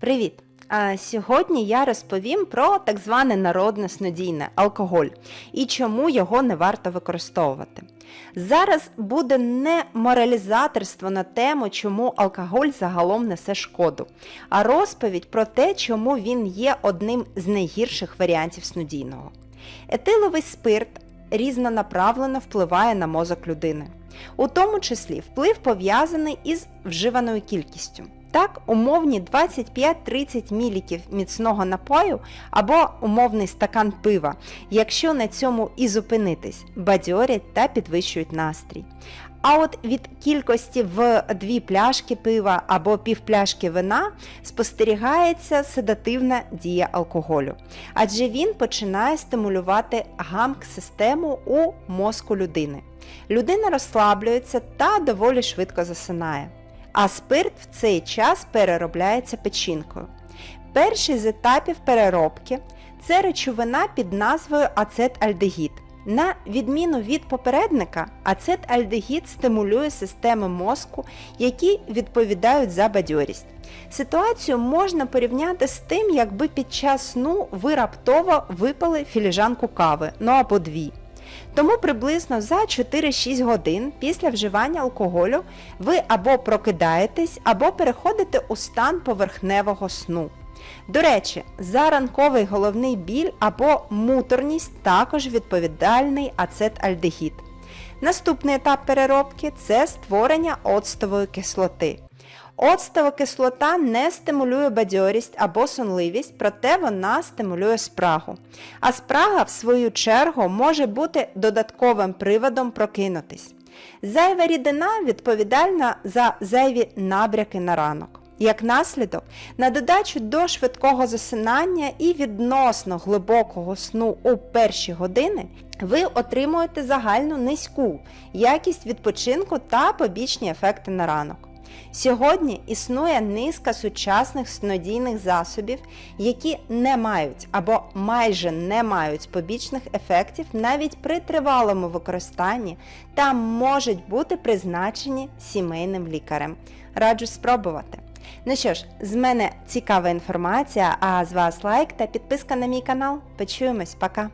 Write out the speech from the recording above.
Привіт! Сьогодні я розповім про так зване народне снодійне алкоголь і чому його не варто використовувати. Зараз буде не моралізаторство на тему, чому алкоголь загалом несе шкоду, а розповідь про те, чому він є одним з найгірших варіантів снодійного. Етиловий спирт різнонаправлено впливає на мозок людини, у тому числі вплив пов'язаний із вживаною кількістю. Так, умовні 25-30 міліків міцного напою або умовний стакан пива, якщо на цьому і зупинитись, бадьорять та підвищують настрій. А от від кількості в дві пляшки пива або півпляшки вина спостерігається седативна дія алкоголю, адже він починає стимулювати гамк-систему у мозку людини. Людина розслаблюється та доволі швидко засинає а спирт в цей час переробляється печінкою. Перший з етапів переробки це речовина під назвою ацетальдегід. На відміну від попередника, ацетальдегід стимулює системи мозку, які відповідають за бадьорість. Ситуацію можна порівняти з тим, якби під час сну ви раптово випили філіжанку кави, ну або дві. Тому приблизно за 4-6 годин після вживання алкоголю ви або прокидаєтесь, або переходите у стан поверхневого сну. До речі, за ранковий головний біль або муторність також відповідальний ацетальдегід. Наступний етап переробки це створення оцтової кислоти. Оцтова кислота не стимулює бадьорість або сонливість, проте вона стимулює спрагу. А спрага, в свою чергу, може бути додатковим приводом прокинутись. Зайва рідина відповідальна за зайві набряки на ранок. Як наслідок, на додачу до швидкого засинання і відносно глибокого сну у перші години ви отримуєте загальну низьку якість відпочинку та побічні ефекти на ранок. Сьогодні існує низка сучасних снодійних засобів, які не мають або майже не мають побічних ефектів навіть при тривалому використанні та можуть бути призначені сімейним лікарем. Раджу спробувати. Ну що ж, з мене цікава інформація, а з вас лайк та підписка на мій канал. Почуємось, пока!